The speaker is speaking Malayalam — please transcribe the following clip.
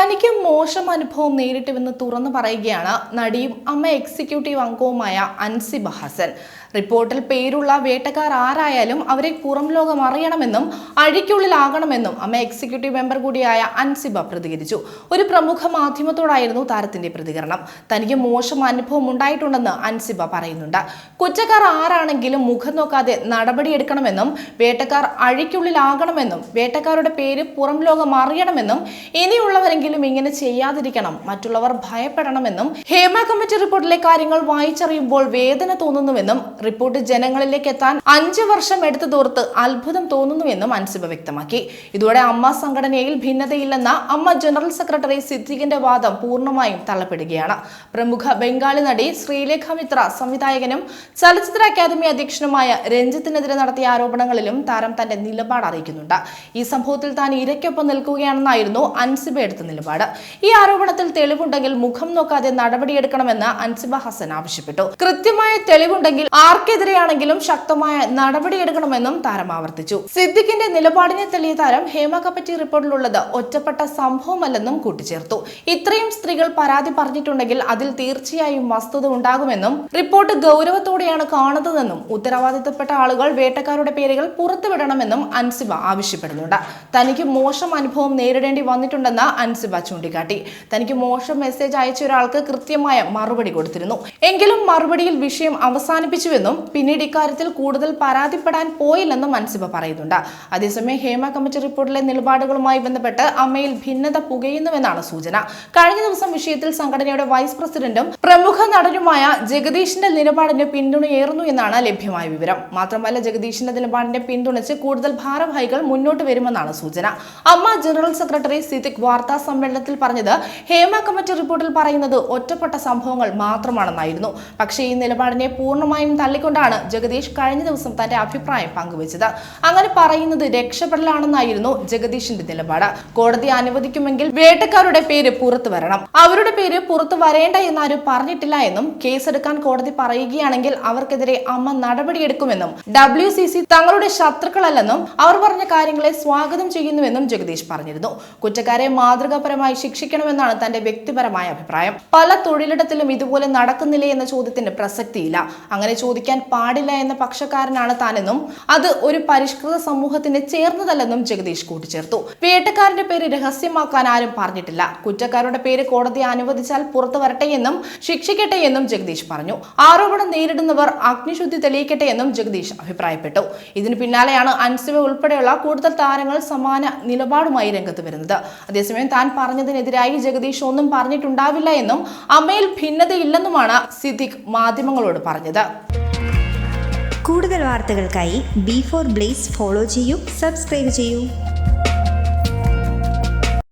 തനിക്ക് മോശം അനുഭവം നേരിട്ടുവെന്ന് തുറന്നു പറയുകയാണ് നടിയും അമ്മ എക്സിക്യൂട്ടീവ് അംഗവുമായ അൻസിബ ഹസൻ. റിപ്പോർട്ടിൽ പേരുള്ള വേട്ടക്കാർ ആരായാലും അവരെ പുറം ലോകം അറിയണമെന്നും അഴിക്കുള്ളിലാകണമെന്നും അമ്മ എക്സിക്യൂട്ടീവ് മെമ്പർ കൂടിയായ അൻസിബ പ്രതികരിച്ചു. ഒരു പ്രമുഖ മാധ്യമത്തോടായിരുന്നു താരത്തിന്റെ പ്രതികരണം. തനിക്ക് മോശം അനുഭവം ഉണ്ടായിട്ടുണ്ടെന്ന് അൻസിബ പറയുന്നുണ്ട്. കുറ്റക്കാർ ആരാണെങ്കിലും മുഖം നോക്കാതെ നടപടിയെടുക്കണമെന്നും വേട്ടക്കാർ അഴിക്കുള്ളിലാകണമെന്നും വേട്ടക്കാരുടെ പേര് പുറം ലോകം അറിയണമെന്നും ഇനിയുള്ളവരെങ്കിലും ഇങ്ങനെ ചെയ്യാതിരിക്കണം. മറ്റുള്ളവർ ഭയപ്പെടണമെന്നും ഹേമ കമ്മിറ്റി റിപ്പോർട്ടിലെ കാര്യങ്ങൾ വായിച്ചറിയുമ്പോൾ വേദന തോന്നുന്നുവെന്നും റിപ്പോർട്ട് ജനങ്ങളിലേക്ക് എത്താൻ അഞ്ചു വർഷം എടുത്തു തോർത്ത് അത്ഭുതം തോന്നുന്നുവെന്നും അൻസിബ വ്യക്തമാക്കി. ഇതോടെ അമ്മ സംഘടനയിൽ ഭിന്നതയില്ലെന്ന അമ്മ ജനറൽ സെക്രട്ടറി സിദ്ദിഖിന്റെ വാദം പൂർണമായും തള്ളപ്പെടുകയാണ് പ്രമുഖ ബംഗാളി നടി ശ്രീലേഖ മിത്ര സംവിധായകനും ചലച്ചിത്ര അക്കാദമി അധ്യക്ഷനുമായ രഞ്ജിത്തിനെതിരെ നടത്തിയ ആരോപണങ്ങളിലും താരം തന്റെ നിലപാട് അറിയിക്കുന്നുണ്ട്. ഈ സംഭവത്തിൽ താൻ ഇരയ്ക്കൊപ്പം നിൽക്കുകയാണെന്നായിരുന്നു അൻസിബ എടുത്ത നിലപാട്. ഈ ആരോപണത്തിൽ തെളിവുണ്ടെങ്കിൽ മുഖം നോക്കാതെ നടപടിയെടുക്കണമെന്ന് അൻസിബ ഹസൻ ആവശ്യപ്പെട്ടു. കൃത്യമായ തെളിവുണ്ടെങ്കിൽ ആർക്കെതിരെയാണെങ്കിലും ശക്തമായ നടപടിയെടുക്കണമെന്നും താരം ആവർത്തിച്ചു. സിദ്ദിഖിന്റെ നിലപാടിനെ തെളിയ താരം ഹേമ കപ്പറ്റി റിപ്പോർട്ടിലുള്ളത് ഒറ്റപ്പെട്ട സംഭവമല്ലെന്നും കൂട്ടിച്ചേർത്തു. ഇത്രയും സ്ത്രീകൾ പരാതി പറഞ്ഞിട്ടുണ്ടെങ്കിൽ അതിൽ തീർച്ചയായും വസ്തുത ഉണ്ടാകുമെന്നും റിപ്പോർട്ട് ഗൗരവത്തോടെയാണ് കാണുന്നതെന്നും ഉത്തരവാദിത്തപ്പെട്ട ആളുകൾ വേട്ടക്കാരുടെ പേരുകൾ പുറത്തുവിടണമെന്നും അൻസിബ ആവശ്യപ്പെടുന്നുണ്ട്. തനിക്ക് മോശം അനുഭവം നേരിടേണ്ടി വന്നിട്ടുണ്ടെന്ന് അൻസിബ ചൂണ്ടിക്കാട്ടി. തനിക്ക് മോശം മെസ്സേജ് അയച്ച ഒരാൾക്ക് കൃത്യമായ മറുപടി കൊടുത്തിരുന്നു. എങ്കിലും മറുപടിയിൽ വിഷയം അവസാനിപ്പിച്ചുവെന്നും പിന്നീട് ഇക്കാര്യത്തിൽ കൂടുതൽ പരാതിപ്പെടാൻ പോയില്ലെന്നും അൻസിബ പറയുന്നുണ്ട്. അതേസമയം ഹേമ കമ്മിറ്റി റിപ്പോർട്ടിലെ നിലപാടുകളുമായി ബന്ധപ്പെട്ട് അമ്മയിൽ ഭിന്നത പുകയുന്നുവെന്നാണ് സൂചന. കഴിഞ്ഞ ദിവസം വിഷയത്തിൽ സംഘടനയുടെ വൈസ് പ്രസിഡന്റും പ്രമുഖ നടനുമായ ജഗദീഷിന്റെ നിലപാടിന് പിന്തുണയേറുന്നു എന്നാണ് ലഭ്യമായ വിവരം. മാത്രമല്ല ജഗദീഷിന്റെ നിലപാടിനെ പിന്തുണച്ച് കൂടുതൽ ഭാരവാഹികൾ മുന്നോട്ട് വരുമെന്നാണ് സൂചന. അമ്മ ജനറൽ സെക്രട്ടറി സിതിക് വാർത്താ സമ്മേളനത്തിൽ പറഞ്ഞത് ഹേമ കമ്മിറ്റി റിപ്പോർട്ടിൽ പറയുന്നത് ഒറ്റപ്പെട്ട സംഭവങ്ങൾ മാത്രമാണെന്നായിരുന്നു. പക്ഷേ ഈ നിലപാടിനെ പൂർണമായും തള്ളിക്കൊണ്ടാണ് ജഗദീഷ് കഴിഞ്ഞ ദിവസം തന്റെ അഭിപ്രായം പങ്കുവച്ചത്. അങ്ങനെ പറയുന്നത് രക്ഷപ്പെടലാണെന്നായിരുന്നു ജഗദീഷിന്റെ നിലപാട്. കോടതി അനുവദിക്കുമെങ്കിൽ വേട്ടക്കാരുടെ പേര് പുറത്തു വരണം. അവരുടെ പേര് പുറത്തു വരേണ്ട എന്നാരും പറഞ്ഞിട്ടില്ല എന്നും കേസെടുക്കാൻ കോടതി പറയുകയാണെങ്കിൽ അവർക്കെതിരെ അമ്മ നടപടിയെടുക്കുമെന്നും ഡബ്ല്യു സി സി തങ്ങളുടെ ശത്രുക്കളല്ലെന്നും അവർ പറഞ്ഞ കാര്യങ്ങളെ സ്വാഗതം ചെയ്യുന്നുവെന്നും ജഗദീഷ് പറഞ്ഞിരുന്നു. കുറ്റക്കാരെ മാതൃകാപരമായി ശിക്ഷിക്കണമെന്നാണ് തന്റെ വ്യക്തിപരമായ അഭിപ്രായം. പല തൊഴിലിടത്തിലും ഇതുപോലെ നടക്കുന്നില്ലേ എന്ന ചോദ്യത്തിന് പ്രസക്തിയില്ല. അങ്ങനെ ചോദിക്കാൻ പാടില്ല എന്ന പക്ഷക്കാരനാണ് താനെന്നും അത് ഒരു പരിഷ്കൃത സമൂഹത്തിന് ചേർന്നതല്ലെന്നും ജഗദീഷ് കൂട്ടിച്ചേർത്തു. വേട്ടക്കാരന്റെ പേര് രഹസ്യമാക്കാൻ ആരും പറഞ്ഞിട്ടില്ല. കുറ്റക്കാരുടെ പേര് കോടതി അനുവദിച്ചാൽ പുറത്തു വരട്ടെ എന്നും ശിക്ഷിക്കട്ടെ എന്നും ജഗദീഷ് പറഞ്ഞു. ആരോപണം നേരിടുന്നവർ അഗ്നിശുദ്ധി തെളിയിക്കട്ടെ എന്നും ജഗദീഷ് അഭിപ്രായപ്പെട്ടു. ഇതിനു പിന്നാലെയാണ് അൻസിബ ഉൾപ്പെടെയുള്ള കൂടുതൽ താരങ്ങൾ സമാന നിലപാടുമായി രംഗത്ത് വരുന്നത്. അതേസമയം താൻ പറഞ്ഞതിനെതിരായി ജഗദീഷ് ഒന്നും പറഞ്ഞിട്ടുണ്ടാവില്ല എന്നും അമ്മയിൽ ഭിന്നതയില്ലെന്നുമാണ് സിദ്ദിഖ് മാധ്യമങ്ങളോട് പറഞ്ഞത്. കൂടുതൽ വാർത്തകൾക്കായി ബി ഫോർ ബ്ലേസ് ഫോളോ ചെയ്യൂ സബ്സ്ക്രൈബ് ചെയ്യൂ.